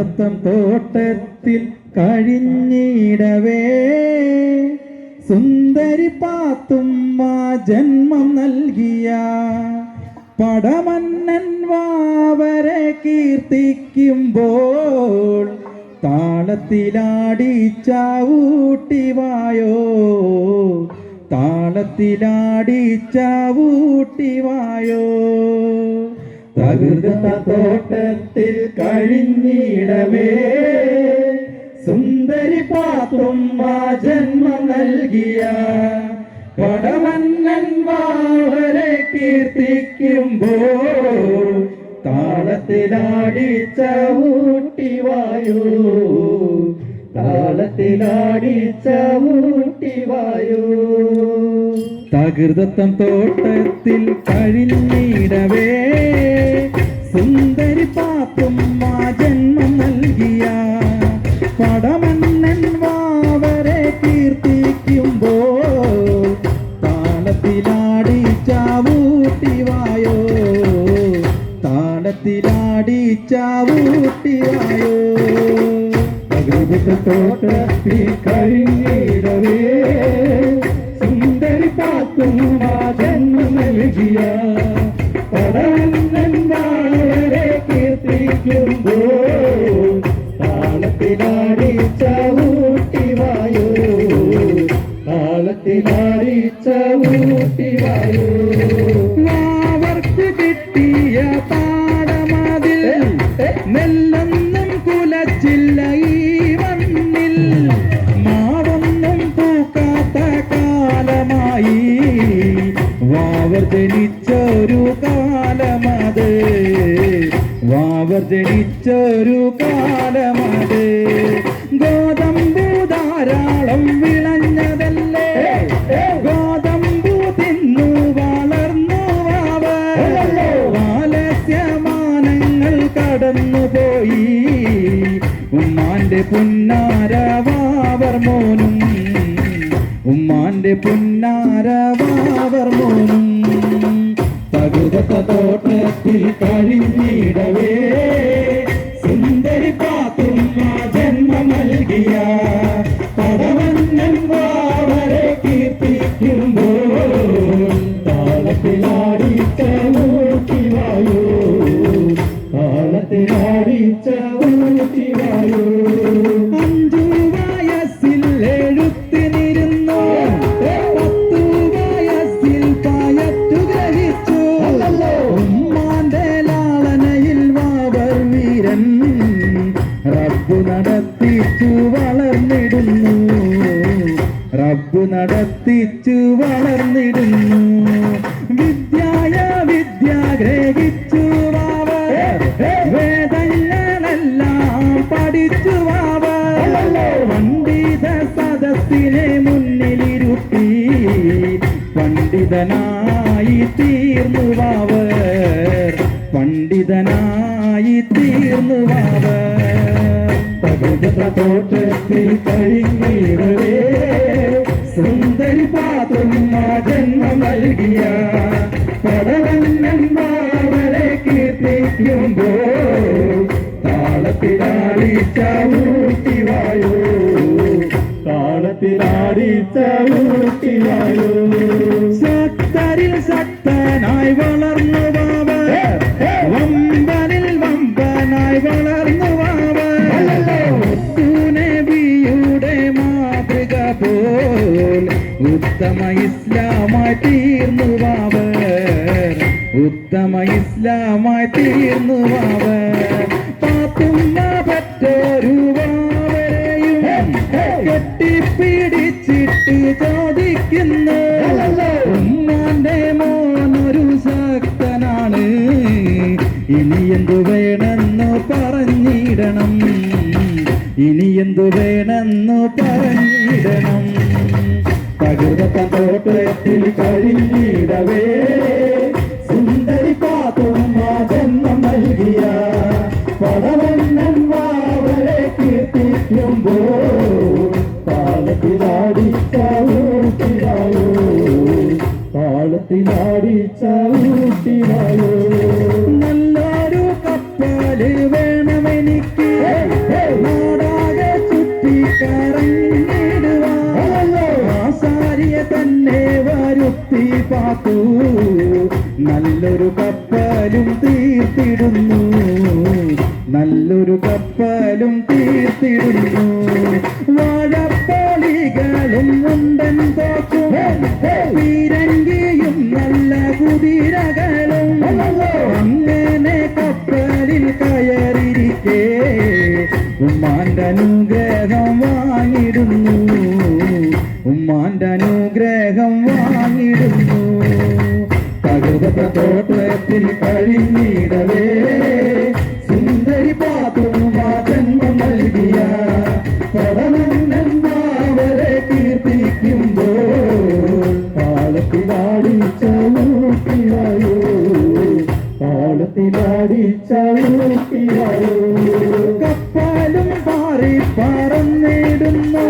തകൃതത്വം തോട്ടത്തിൽ കഴിഞ്ഞിടവേ. സുന്ദരി പാത്തുമ്മ ജന്മം നൽകിയ പടമന്നൻ വാവരെ കീർത്തിക്കുമ്പോൾ താളത്തിലാടി ചാവൂട്ടിവായോ താളത്തിലാടി ചാവൂട്ടിവായോ തകൃത തോട്ടത്തിൽ കഴിഞ്ഞിടമേ. സുന്ദരി പാത്തുമ്മ ജന്മം നൽകിയ പടമന്നൻ വാവരെ കീർത്തിക്കുമ്പോൾ താളത്തിലാടി ചവിട്ടിവായോ താളത്തിലാടി ചവിട്ടിവായോ തകൃതത്വം തോട്ടത്തിൽ കഴിഞ്ഞിടവേ സുന്ദരി പാത്തുമ്മ ജന്മം നൽകിയ പടമണ്ണൻ വാവരെ കീർത്തിക്കുമ്പോൾ താളത്തിലാടി ചാവൂട്ടിവായോ താളത്തിലാടി ചാവൂട്ടിവായോ തോട്ടത്തിൽ കഴിഞ്ഞിടവേ സുന്ദരി പാത്തുമ്മ ജന്മം നൽകിയ പടമണ്ണൻ വാഴരെ താളത്തിലാടി കിട്ടിയ പാടമതിൽ നെല്ലൊന്നും കുലച്ചില്ല ജനിച്ചൊരു കാലമത്. ഗോതമ്പു ധാരാളം വിളഞ്ഞതല്ലേ? ഗോതമ്പു തിന്നു വളർന്നു ആലസ്യമാനങ്ങൾ കടന്നുപോയി. ഉമ്മാന്റെ പുന്നാരവാവർ മോനും. ഉമ്മാന്റെ പുന്നാരവാവർ മോനും. തകൃത തോട്ടത്തിൽ കഴിഞ്ഞിടവേ തീർന്നു വാവർ പണ്ഡിതനായി തീർന്നു വാവർ പകുത തോട്ടത്തിൽ കഴിഞ്ഞിടവേ സുന്ദരി പാത്തുമ്മ ജന്മം നൽകിയ പടവന്നൻ കീർത്തിക്കുമ്പോ താളത്തിലാടി ചവിട്ടിവായോ താളത്തിലാടി ചവിട്ടിവായോ തീർന്നു അവൻ പാത്തുമ്മ പറ്റൊരു വാവരെയും കെട്ടിപ്പിടിച്ചിട്ട് ചോദിക്കുന്നു. ഉമ്മാന്റെ മോനൊരു ശക്തനാണ്. ഇനി എന്തു വേണമെന്ന് പറഞ്ഞിടണം. ഇനി എന്തു വേണമെന്ന് പറഞ്ഞിടണം. തകൃത തോട്ടത്തിൽ കഴിഞ്ഞിടവേ താളത്തിലാടി ചവിട്ടിനായോ നല്ലൊരു കപ്പൽ വേണമെനിക്ക് നാടാകെ ചുറ്റി കറങ്ങിടുവാസാരിയെ തന്നെ വരുത്തി പാത്തു. നല്ലൊരു കപ്പ കപ്പലും തീർത്തിടുന്നു. നല്ലൊരു കപ്പലും തീർത്തിടുന്നു. വാഴപ്പാളികളും ഉണ്ടൻ തോക്കും. പീരങ്കിയും നല്ല കുതിരകളും. അങ്ങനെ കപ്പലിൽ കയറിയിരിക്കേ. ഉമ്മാന്റെ അനുഗ്രഹം വാങ്ങിടുന്നു. ഉമ്മാന്റെ അനുഗ്രഹം വാങ്ങിടുന്നു. തകർത്ത തോട്ടത്തിൽ കഴിഞ്ഞിടവേ സുന്ദരി പാത്തുമാ ജന്മം നൽകിയ പടമന്നവരെ കീർത്തിക്കുമ്പോൾ താളത്തിലാടി ചൂട്ടിയായോ കപ്പാലും പാറി പറന്നിടുന്നു.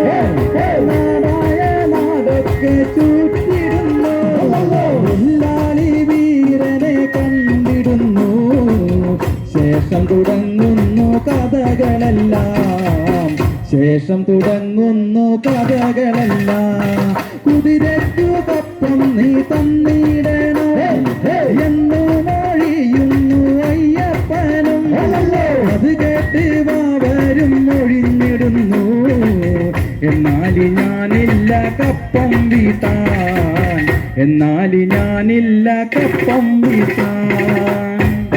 തുടങ്ങുന്നു കഥകളെല്ലാം. ശേഷം തുടങ്ങുന്നു കഥകളെല്ലാം. കുതിരയ്ക്കു കപ്പം നീ തന്നിടണം. എന്ന് മൊഴിയുന്നു അയ്യപ്പനും. അത് കേട്ട് വാവരും ഒഴിഞ്ഞിടുന്നു. എന്നാൽ ഞാനില്ല കപ്പം വീട്ടാൻ. എന്നാൽ ഞാനില്ല കപ്പം വീട്ടാൻ.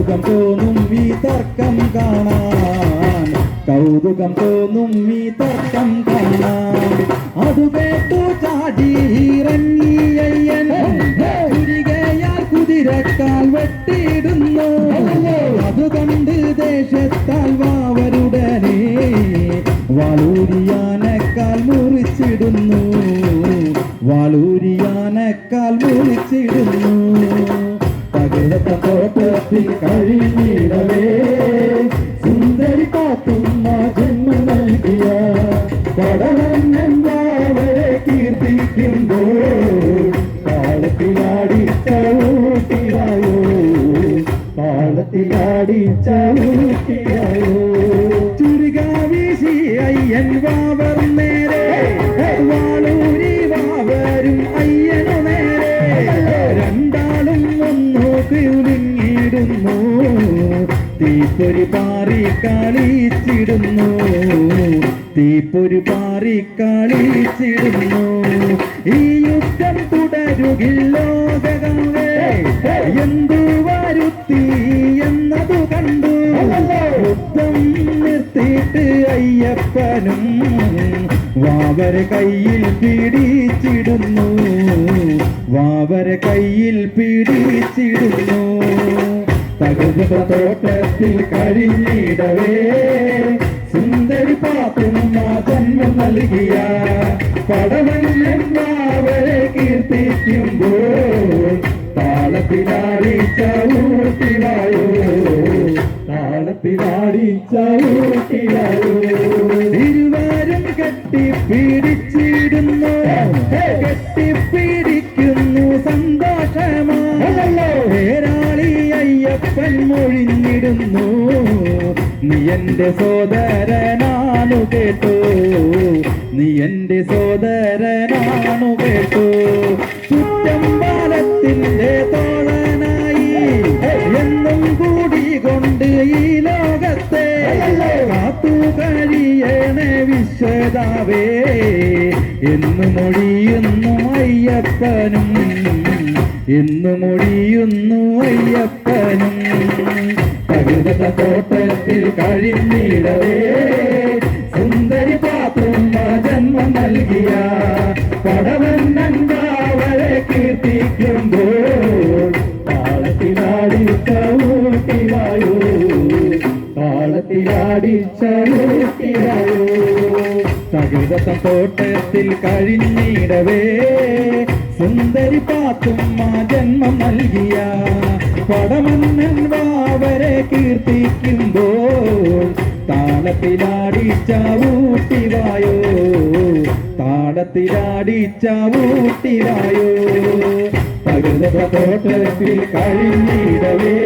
കൗതുകം തോന്നും ഈ തർക്കം കാണാൻ. കൗതുകം തോന്നും ഈ തർക്കം കാണാൻ. അത് കേട്ടു ചാടി ഇറങ്ങിയയ്യൻ കുതിരക്കാൽ വെട്ടിയിടുന്നു. അത് ദേശത്താൽ വാവരുടനെ വാളൂരിയാനക്കാൽ മുറിച്ചിടുന്നു. വാളൂരിയാനക്കാൽ മുറിച്ചിടുന്നു. തോട്ടത്തിൽ കഴിഞ്ഞിടവേ സുന്ദരി പാത്തുമ്മ ജന്മം നൽകിയ പടവന്നവരെ കീർത്തിക്കുമ്പോൾ താളത്തിലാടി ചവിട്ടിയായോ താളത്തിലാടി ചവിട്ടിയായോ ചുരുക വീശി അയ്യൻ വാവർ കളിച്ചിടുന്നു. തീപ്പൊരു പാറി കളിച്ചിടുന്നു. ഈ യുദ്ധം തുടരുകില്ലോകമേ എന്തു വരുത്തി എന്നതു കണ്ടു. യുദ്ധം നിർത്തിയിട്ട് അയ്യപ്പനും വാവരെ കയ്യിൽ പിടിച്ചിടുന്നു. വാവരെ കയ്യിൽ പിടിച്ചിടുന്നു. തകർന്ന തോട്ടത്തിൽ കരിഞ്ഞിടവേ. സുന്ദരി പാത്തുമ്മ ജന്മം നൽകിയ പടവല്ലൻ വാവരെ കീർത്തിക്കുമ്പോൾ താളത്തിലാടി ചവിട്ടിലായോ. താളത്തിലാടി ചവിട്ടിലായോ. ഇരുവരും കെട്ടിപ്പിടിച്ചിടുന്നു കെട്ടിപ്പിടിക്കുന്നു എന്റെ സോദരനാണു കേട്ടു. നീ എന്റെ സോദരനാണു കേട്ടോ. ചുറ്റമ്പാലത്തിന്റെ തോളനായി എന്നും കൂടി കൊണ്ട് ഈ ലോകത്തെ കാത്തു കഴിയണേ വിശ്വതാവേ. എന്ന് മൊഴിയുന്നു അയ്യപ്പനും എന്ന് മൊഴിയുന്നു അയ്യപ്പനും. തകൃത തോട്ടത്തിൽ കഴിഞ്ഞിടവേ സുന്ദരി പാത്രം ജന്മം നൽകിയ നന്ദാവരെ കീർത്തിക്കുമ്പോൾ താളത്തിലാടി ചവിട്ടിലായോ താളത്തിലാടി ചവിട്ടിലായോ പ്രകൃതത്തം തോട്ടത്തിൽ കഴിഞ്ഞിടവേ സുന്ദരി പാത്തുമ്മ ജന്മം നൽകിയ പടമന്നൻ താളത്തിലാടി ചാവൂട്ടിവായോ തകർന്ന തോട്ടത്തിൽ കഴിഞ്ഞിടവേ.